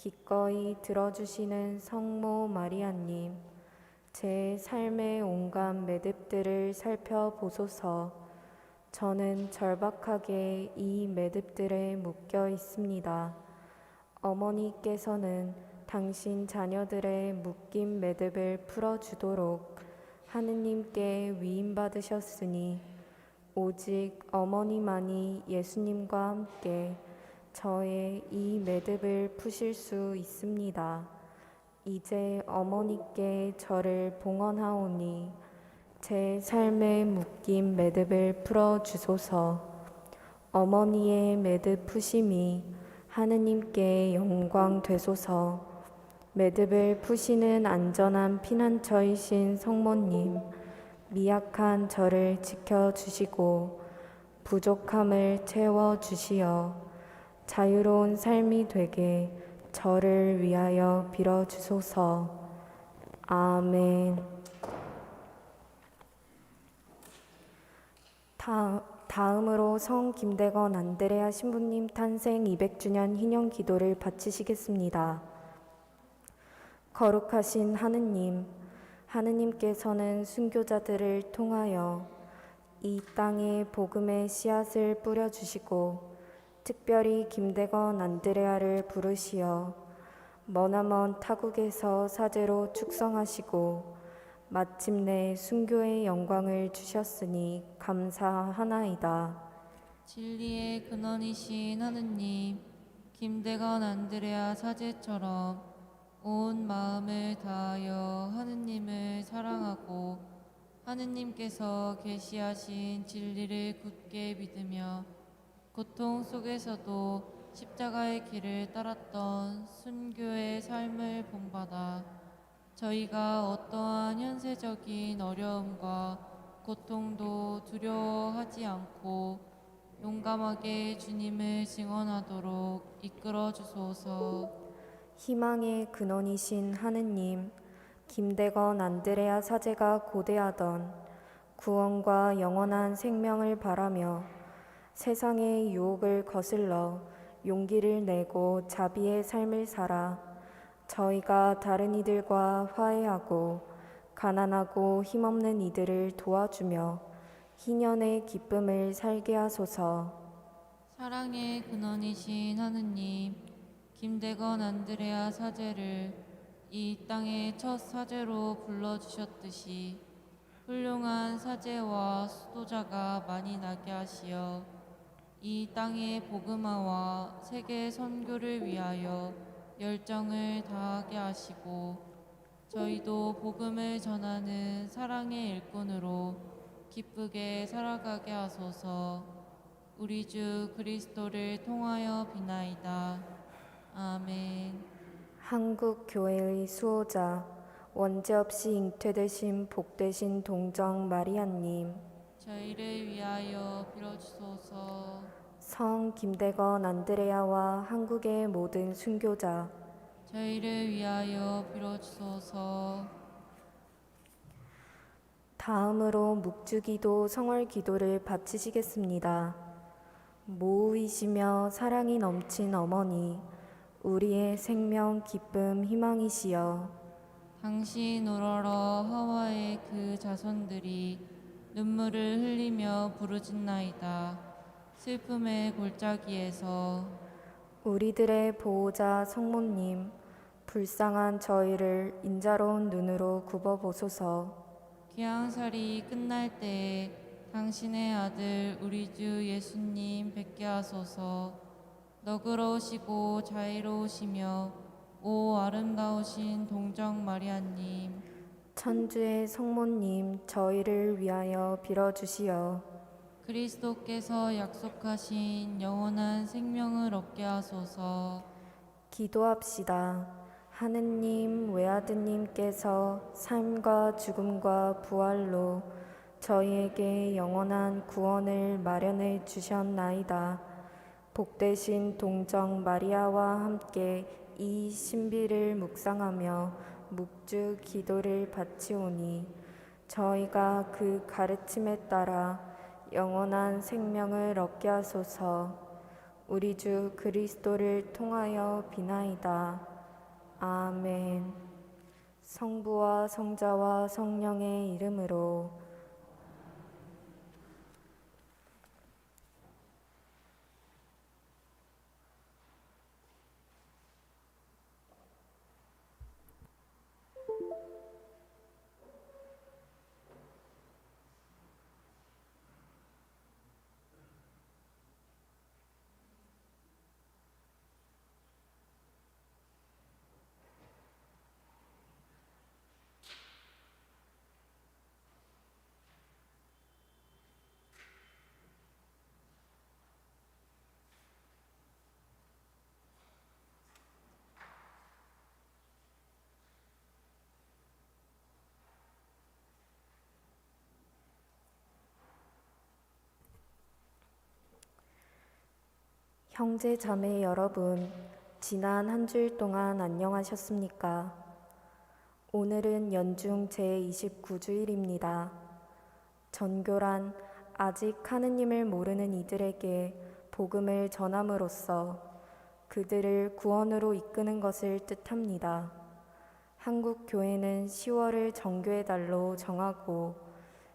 기꺼이 들어주시는 성모 마리아님, 제 삶의 온갖 매듭들을 살펴보소서. 저는 절박하게 이 매듭들에 묶여 있습니다. 어머니께서는 당신 자녀들의 묶인 매듭을 풀어주도록 하느님께 위임받으셨으니 오직 어머니만이 예수님과 함께 저의 이 매듭을 푸실 수 있습니다. 이제 어머니께 저를 봉헌하오니 제 삶에 묶인 매듭을 풀어 주소서. 어머니의 매듭 푸심이 하느님께 영광 되소서. 매듭을 푸시는 안전한 피난처이신 성모님, 미약한 저를 지켜 주시고 부족함을 채워 주시어 자유로운 삶이 되게 저를 위하여 빌어 주소서. 아멘. 다, 다음으로 성 김대건 안드레아 신부님 탄생 200주년 희년 기도를 바치시겠습니다. 거룩하신 하느님, 하느님께서는 순교자들을 통하여 이 땅에 복음의 씨앗을 뿌려주시고 특별히 김대건 안드레아를 부르시어 머나먼 타국에서 사제로 축성하시고 마침내 순교의 영광을 주셨으니 감사하나이다. 진리의 근원이신 하느님, 김대건 안드레아 사제처럼 온 마음을 다하여 하느님을 사랑하고 하느님께서 계시하신 진리를 굳게 믿으며 고통 속에서도 십자가의 길을 따랐던 순교의 삶을 본받아 저희가 어떠한 현세적인 어려움과 고통도 두려워하지 않고 용감하게 주님을 증언하도록 이끌어 주소서. 희망의 근원이신 하느님, 김대건 안드레아 사제가 고대하던 구원과 영원한 생명을 바라며 세상의 유혹을 거슬러 용기를 내고 자비의 삶을 살아 저희가 다른 이들과 화해하고 가난하고 힘없는 이들을 도와주며 희년의 기쁨을 살게 하소서. 사랑의 근원이신 하느님, 김대건 안드레아 사제를 이 땅의 첫 사제로 불러주셨듯이 훌륭한 사제와 수도자가 많이 나게 하시어 이 땅의 복음화와 세계 선교를 위하여 열정을 다하게 하시고 저희도 복음을 전하는 사랑의 일꾼으로 기쁘게 살아가게 하소서 우리 주 그리스도를 통하여 비나이다. 아멘. 한국 교회의 수호자 원죄 없이 잉태되신 복되신 동정 마리아님 저희를 위하여 빌어주소서. 성 김대건 안드레아와 한국의 모든 순교자 저희를 위하여 빌어주소서. 다음으로 묵주기도 성월기도를 바치시겠습니다. 모우이시며 사랑이 넘친 어머니 우리의 생명 기쁨 희망이시여 당신 우러러 하와의 그 자손들이 눈물을 흘리며 부르짖나이다. 슬픔의 골짜기에서 우리들의 보호자 성모님 불쌍한 저희를 인자로운 눈으로 굽어보소서 귀양살이 끝날 때에 당신의 아들 우리 주 예수님 뵙게 하소서. 너그러우시고 자애로우시며 오 아름다우신 동정 마리아님 천주의 성모님 저희를 위하여 빌어주시어 그리스도께서 약속하신 영원한 생명을 얻게 하소서. 기도합시다. 하느님 외아드님께서 삶과 죽음과 부활로 저희에게 영원한 구원을 마련해 주셨나이다. 복되신 동정 마리아와 함께 이 신비를 묵상하며 묵주 기도를 바치오니 저희가 그 가르침에 따라 영원한 생명을 얻게 하소서. 우리 주 그리스도를 통하여 비나이다. 아멘. 성부와 성자와 성령의 이름으로 형제 자매 여러분, 지난 한 주일 동안 안녕하셨습니까? 오늘은 연중 제29주일입니다. 전교란 아직 하느님을 모르는 이들에게 복음을 전함으로써 그들을 구원으로 이끄는 것을 뜻합니다. 한국 교회는 10월을 정교의 달로 정하고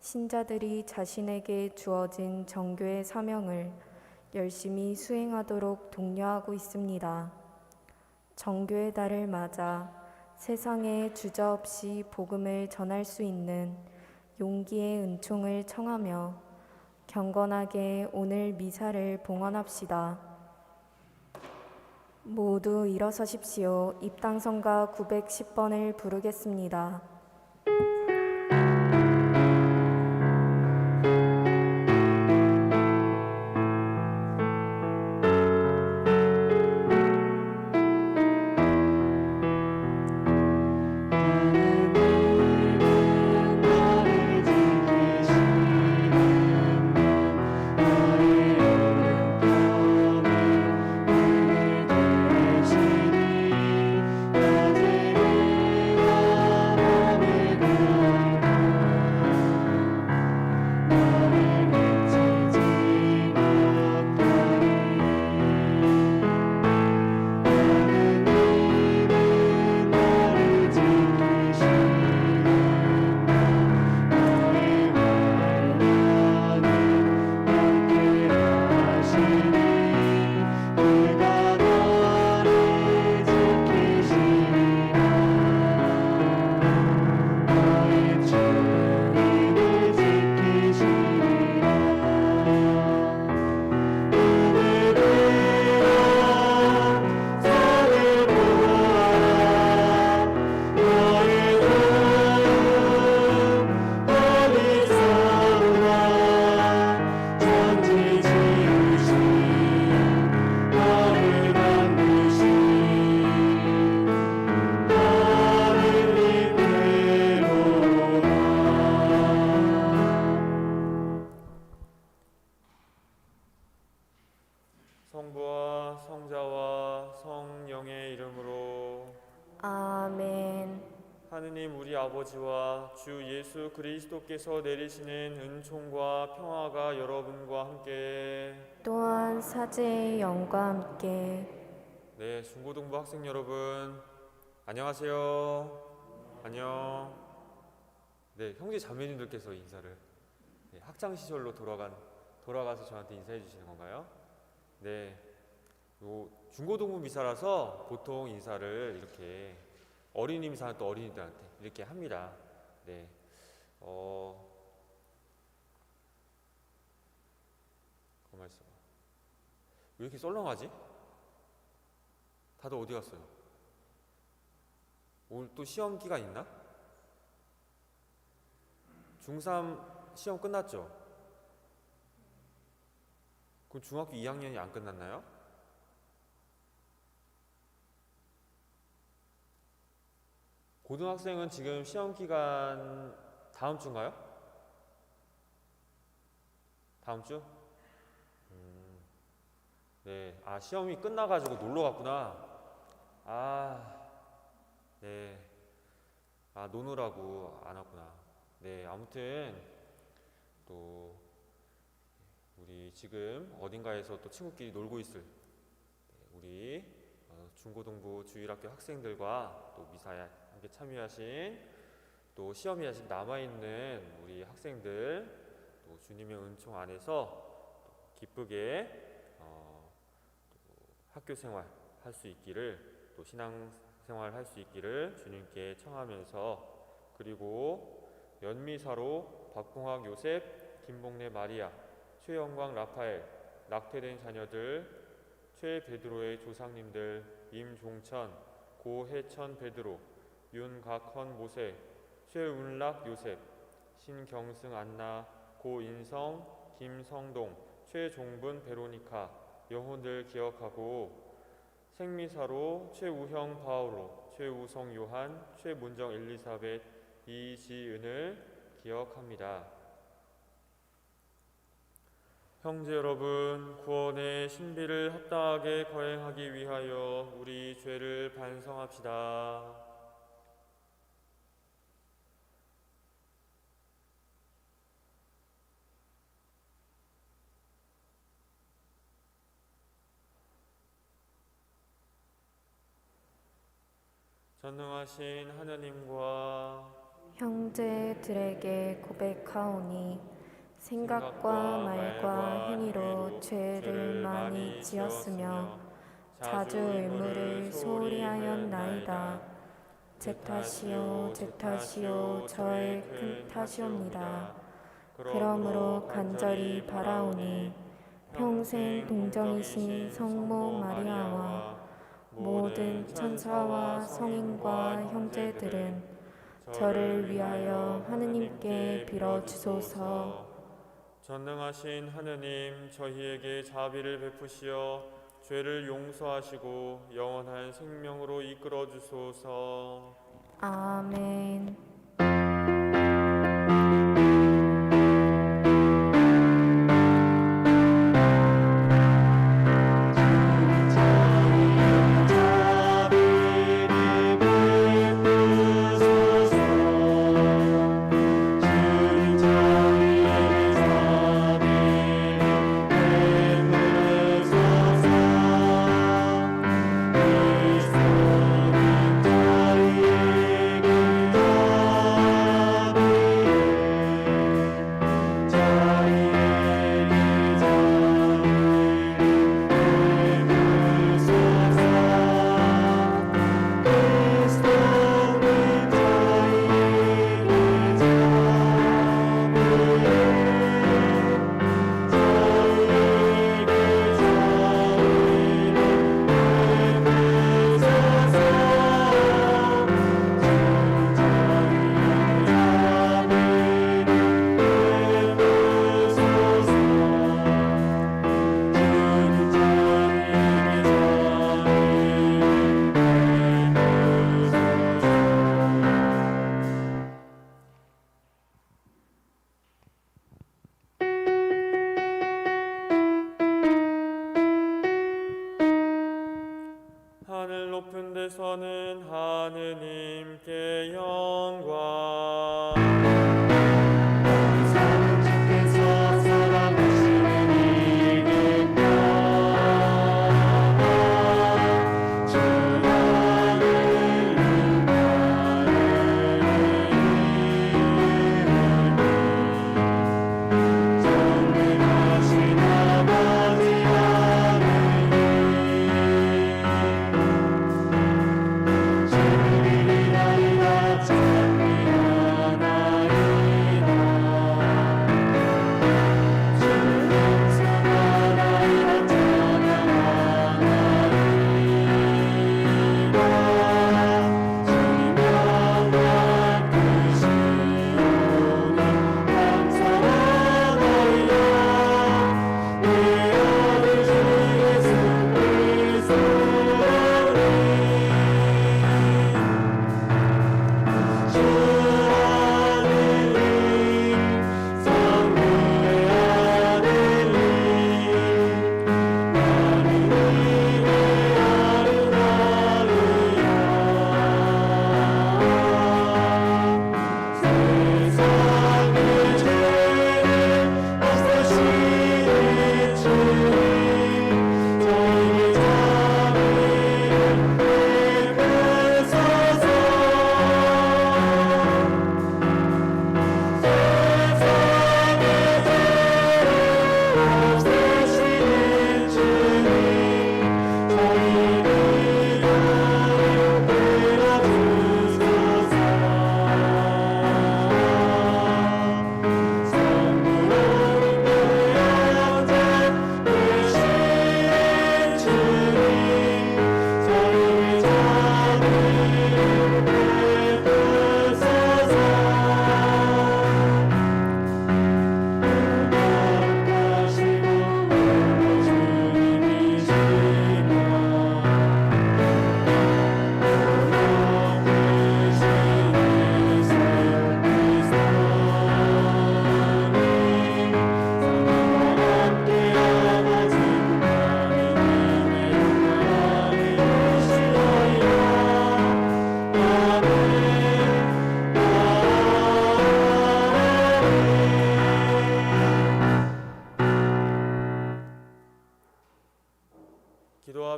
신자들이 자신에게 주어진 정교의 사명을 열심히 수행하도록 독려하고 있습니다. 정교의 달을 맞아 세상에 주저없이 복음을 전할 수 있는 용기의 은총을 청하며 경건하게 오늘 미사를 봉헌합시다. 모두 일어서십시오. 입당성가 910번을 부르겠습니다. 성부와 성자와 성령의 이름으로. 아멘. 하느님 우리 아버지와 주 예수 그리스도께서 내리시는 은총과 평화가 여러분과 함께. 또한 사제의 영과 함께. 네 중고등부 학생 여러분 안녕하세요. 안녕. 네 형제 자매님들께서 인사를 네, 학창 시절로 돌아간 돌아가서 저한테 인사해 주시는 건가요? 네 요 중고등부 미사라서 보통 인사를 이렇게 어린이 미사는 또 어린이들한테 이렇게 합니다. 네. 어. 가만 있어. 왜 이렇게 썰렁하지? 다들 어디 갔어요? 오늘 또 시험 기간 있나? 중3 시험 끝났죠? 그럼 중학교 2학년이 안 끝났나요? 고등학생은 지금 시험 기간 다음 주인가요? 다음 주? 음, 네, 아 시험이 끝나가지고 놀러 갔구나. 아, 네, 아 노느라고 안 왔구나. 네, 아무튼 또 우리 지금 어딘가에서 또 친구끼리 놀고 있을 우리 어, 중고등부 주일학교 학생들과 또 미사에 함께 참여하신 또 시험이 아직 남아 있는 우리 학생들 또 주님의 은총 안에서 또 기쁘게 어, 또 학교 생활 할 수 있기를 또 신앙 생활 할 수 있기를 주님께 청하면서 그리고 연미사로 박봉학 요셉 김봉래 마리아 최영광 라파엘 낙태된 자녀들 최베드로의 조상님들 임종천 고해천 베드로 윤각헌 모세 최운락 요셉 신경승 안나 고인성 김성동 최종분 베로니카 영혼들 기억하고 생미사로 최우형 바오로 최우성 요한 최문정 엘리사벳 이지은을 기억합니다. 형제 여러분, 구원의 신비를 합당하게 거행하기 위하여 우리 죄를 반성합시다. 전능하신 하나님과 형제들에게 고백하오니 생각과 말과 행위로 죄를 많이 지었으며 자주 의무를 소홀히 하였나이다. 제 탓이요 제 탓이요 저의 큰 탓이옵니다. 그러므로 간절히 바라오니 평생 동정이신 성모 마리아와 모든 천사와 성인과 형제들은 저를 위하여 하느님께 빌어 주소서. 전능하신 하느님 저희에게 자비를 베푸시어 죄를 용서하시고 영원한 생명으로 이끌어 주소서. 아멘.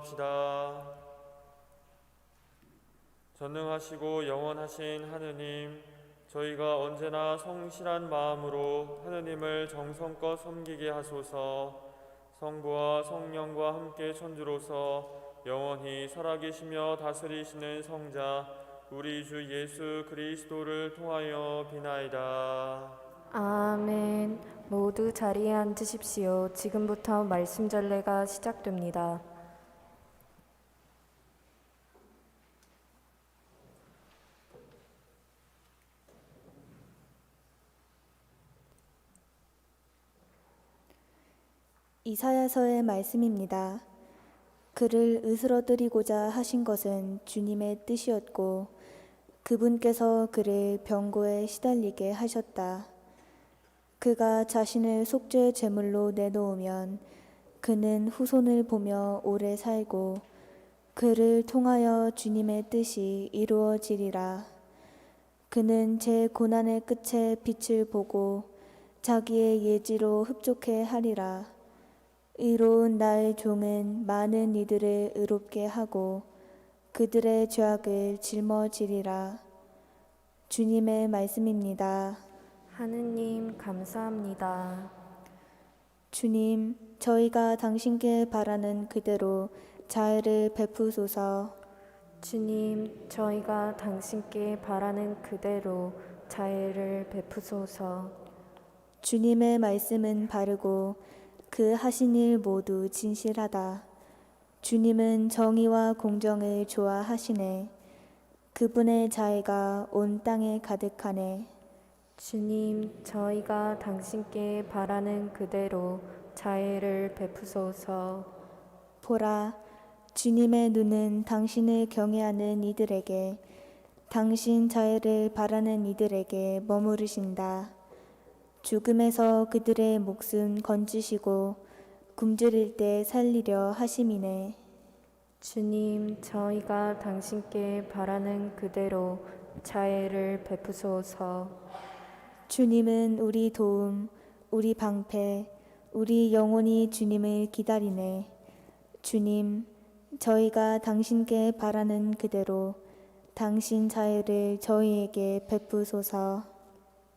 기도합시다. 전능하시고 영원하신 하느님, 저희가 언제나 성실한 마음으로 하느님을 정성껏 섬기게 하소서. 성부와 성령과 함께 천주로서 영원히 살아계시며 다스리시는 성자 우리 주 예수 그리스도를 통하여 비나이다. 아멘. 모두 자리에 앉으십시오. 지금부터 말씀 전례가 시작됩니다. 이사야서의 말씀입니다. 그를 으스러뜨리고자 하신 것은 주님의 뜻이었고 그분께서 그를 병고에 시달리게 하셨다. 그가 자신을 속죄 제물로 내놓으면 그는 후손을 보며 오래 살고 그를 통하여 주님의 뜻이 이루어지리라. 그는 제 고난의 끝에 빛을 보고 자기의 예지로 흡족해 하리라. 의로운 나의 종은 많은 이들을 의롭게 하고 그들의 죄악을 짊어지리라. 주님의 말씀입니다. 하느님, 감사합니다. 주님, 저희가 당신께 바라는 그대로 자애를 베푸소서. 주님, 저희가 당신께 바라는 그대로 자애를 베푸소서. 주님의 말씀은 바르고 그 하신 일 모두 진실하다. 주님은 정의와 공정을 좋아하시네. 그분의 자애가 온 땅에 가득하네. 주님, 저희가 당신께 바라는 그대로 자애를 베푸소서. 보라, 주님의 눈은 당신을 경외하는 이들에게, 당신 자애를 바라는 이들에게 머무르신다. 죽음에서 그들의 목숨 건지시고 굶주릴 때 살리려 하심이네. 주님, 저희가 당신께 바라는 그대로 자애를 베푸소서. 주님은 우리 도움, 우리 방패, 우리 영혼이 주님을 기다리네. 주님, 저희가 당신께 바라는 그대로 당신 자애를 저희에게 베푸소서.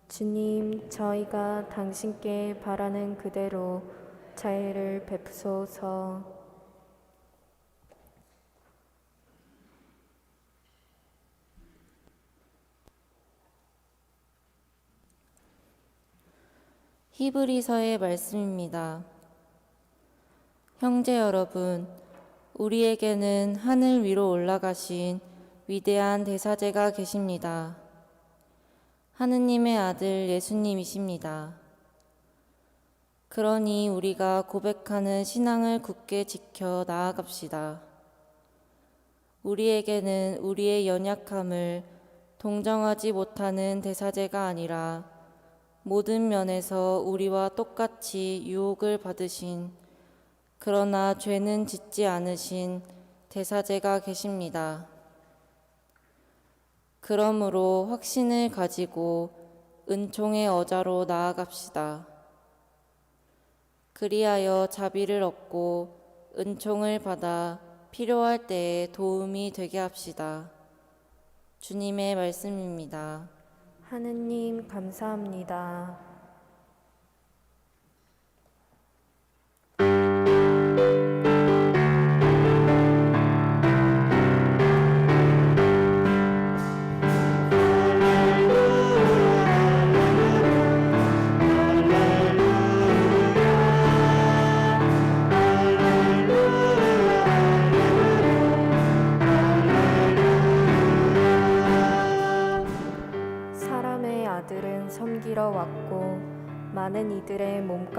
주님, 저희가 당신께 바라는 그대로 자애를 베푸소서. 히브리서의 말씀입니다. 형제 여러분, 우리에게는 하늘 위로 올라가신 위대한 대사제가 계십니다. 하느님의 아들 예수님이십니다. 그러니 우리가 고백하는 신앙을 굳게 지켜 나아갑시다. 우리에게는 우리의 연약함을 동정하지 못하는 대사제가 아니라 모든 면에서 우리와 똑같이 유혹을 받으신 그러나 죄는 짓지 않으신 대사제가 계십니다. 그러므로 확신을 가지고 은총의 어자로 나아갑시다. 그리하여 자비를 얻고 은총을 받아 필요할 때에 도움이 되게 합시다. 주님의 말씀입니다. 하느님, 감사합니다. 들은 섬기러 왔고 많은 이들의 몸값